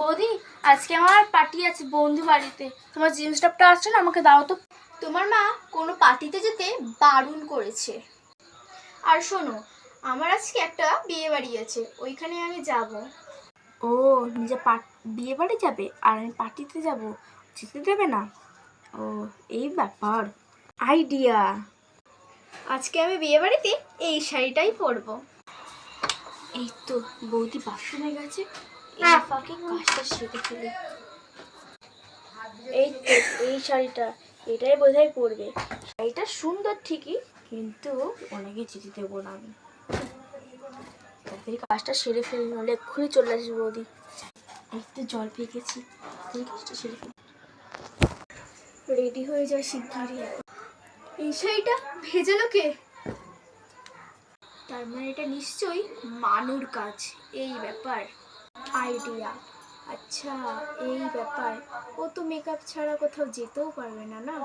বৌদি আজকে আমার পার্টি আছে বন্ধু বাড়িতে। তোমার জিন্স টপটা আসছে না আমাকে দাও তো। তোমার মা কোনো পার্টিতে যেতে বারণ করেছে। আর শোনো আমার আজকে একটা বিয়ে বাড়ি আছে ওইখানে আমি যাব। ও নিজে বিয়ে বাড়ি যাবে আর আমি পার্টিতে যাব যেতে দেবে না? ও এই ব্যাপার। আইডিয়া। আজকে আমি বিয়ে বাড়িতে এই শাড়িটাই পরবো। এই তো বৌদি বাথরুমে গেছে। এই ফাঁকে কাজটা সেরে ফেলে এই এই শাড়িটা, এটাই বোধহয় পরবে। শাড়িটা সুন্দর ঠিকই, কিন্তু অনেকে যেতে দেবো না আমি। তাড়াতাড়ি কাজটা সেরে ফেলি, নাহলে এক্ষুনি চলে আসবে বৌদি তো জল পেয়ে গেছি কাজটা সেরে ফেলি। রেডি হয়ে যায় শিগগিরই এই শাড়িটা ভেজালো কে? তার মানে এটা নিশ্চয়ই মানুর কাজ, এই ব্যাপার। আইডিয়া আচ্ছা এই ব্যাপার। ও তো মেকআপ ছাড়া কোথাও যেতেও পারবে না না?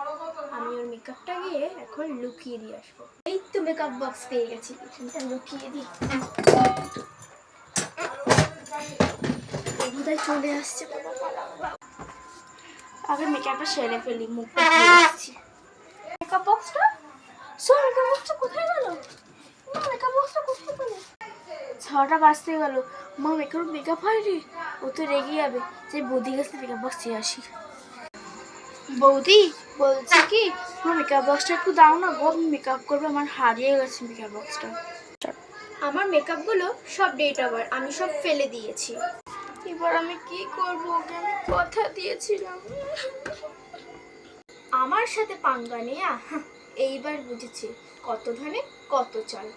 আমি ওর মেকআপটা গিয়ে এখন লুকিয়ে দিয়ে আসব। এই তো মেকআপ বক্স পেয়ে গেছি, এখানটা লুকিয়ে দিই। বোধহয় চলে আসছে। আগে মেকআপটা সেরে ফেলি ধুয়ে মেকআপ বক্সটা সব মেকআপ বক্সটা কোথায় গেল? মেকআপ বক্সটা কোথায় গেল? ছটা বাজতে গেল। মা মেকআপ মেকআপ হয়নি? ও তো রেগে যাবে। যে বৌদি কাছে মেকআপ বক্স চেয়ে আসি। বৌদি বলছি কি? আমার মেকআপ বক্সটা একটু দাও না গো। আমি মেকআপ করব আমার হারিয়ে গেছে মেকআপ বক্সটা আমার মেকআপগুলো সব ডেট আবার আমি সব ফেলে দিয়েছি। এবার আমি কি করব? ওকে আমি কথা দিয়েছিলাম। আমার সাথে পাঙ্গা নেয়া? হাহ, এইবার বুঝেছি। কত ধানে কত চাল।